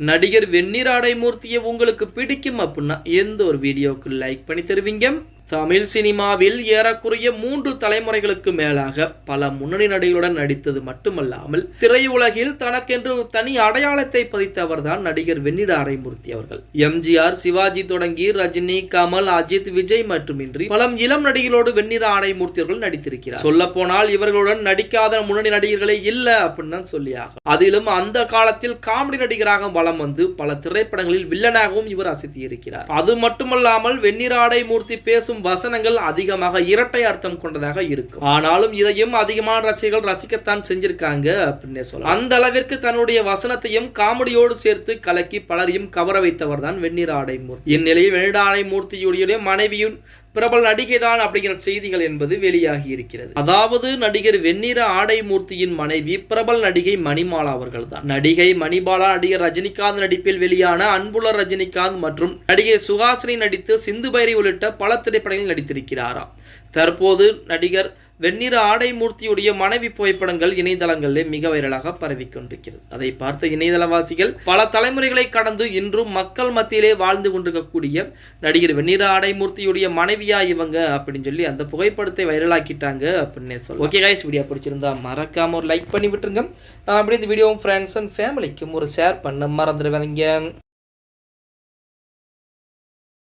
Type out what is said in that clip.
நடிகர் வெந்நீர் ஆடைமூர்த்தியை உங்களுக்கு பிடிக்கும் அப்படின்னா எந்த ஒரு வீடியோவுக்கு லைக் பண்ணி தருவீங்க? தமிழ் சினிமாவில் ஏறக்குறைய மூன்று தலைமுறைகளுக்கு மேலாக பல முன்னணி நடிகளுடன் நடித்தது மட்டுமல்லாமல் திரையுலகில் தனக்கென்று தனி அடையாளத்தை பதித்தவர்தான் நடிகர் வெண்ணிட அரைமூர்த்தி அவர்கள். எம்ஜிஆர் சிவாஜி தொடங்கி ரஜினி கமல் அஜித் விஜய் மட்டுமின்றி பலம் இளம் நடிகளோடு வெண்ணிற அரைமூர்த்தி அவர்கள் நடித்திருக்கிறார். சொல்ல போனால் இவர்களுடன் நடிக்காத முன்னணி நடிகர்களே இல்ல அப்படின்னு தான் சொல்லியாகும் அதிலும் அந்த காலத்தில் காமெடி நடிகராக வலம் வந்து பல திரைப்படங்களில் வில்லனாகவும் இவர் அசத்தி இருக்கிறார் அது மட்டுமல்லாமல் வெண்ணிற ஆடைமூர்த்தி பேசும் வசனங்கள் அதிகமாக இரட்டை அர்த்தம் கொண்டதாக இருக்கும். ஆனாலும் இதையும் அதிகமான ரசிகர்கள் ரசிக்கத்தான் செஞ்சிருக்காங்க அப்படின்னே சொல்லலாம். அந்த அளவிற்கு தன்னுடைய வசனத்தையும் காமெடியோடு சேர்த்து கலக்கி பலரையும் கவர வைத்தவர் தான் வெண்ணிற ஆடைமூர்த்தி. இந்நிலையில் வெண்ணிட ஆடை மூர்த்தியுடைய மனைவியும் பிரபல நடிகைதான் அப்படிங்கிற செய்திகள் என்பது வெளியாகி இருக்கிறது. அதாவது நடிகர் வெண்ணிற ஆடைமூர்த்தியின் மனைவி பிரபல நடிகை மணிமாலா அவர்கள் தான் நடிகை மணிபாலா நடிகர் ரஜினிகாந்த் நடிப்பில் வெளியான அன்புள்ள ரஜினிகாந்த் மற்றும் நடிகை சுஹாசினி நடித்து சிந்து பைரி உள்ளிட்ட பல திரைப்படங்களில் நடித்திருக்கிறாராம். தற்போது நடிகர் வெண்ணிற ஆடைமூர்த்தியுடைய மனைவி புகைப்படங்கள் இணையதளங்களில் மிக வைரலாக பரவி கொண்டிருக்கிறது. அதை பார்த்த இணையதளவாசிகள் பல தலைமுறைகளை கடந்து இன்றும் மக்கள் மத்தியிலே வாழ்ந்து கொண்டிருக்கக்கூடிய நடிகர் வெண்ணிற ஆடைமூர்த்தியுடைய மனைவியா இவங்க அப்படின்னு சொல்லி அந்த புகைப்படத்தை வைரலாக்கிட்டாங்க அப்படின்னு சொல்லி ஓகே கைஸ் வீடியோ பிடிச்சிருந்தா மறக்காம ஒரு லைக் பண்ணி விட்டுருங்க. அப்படி இந்த வீடியோ ஃப்ரெண்ட்ஸ் அண்ட் ஃபேமிலிக்கும் ஒரு ஷேர் பண்ண மறந்துடுவாங்க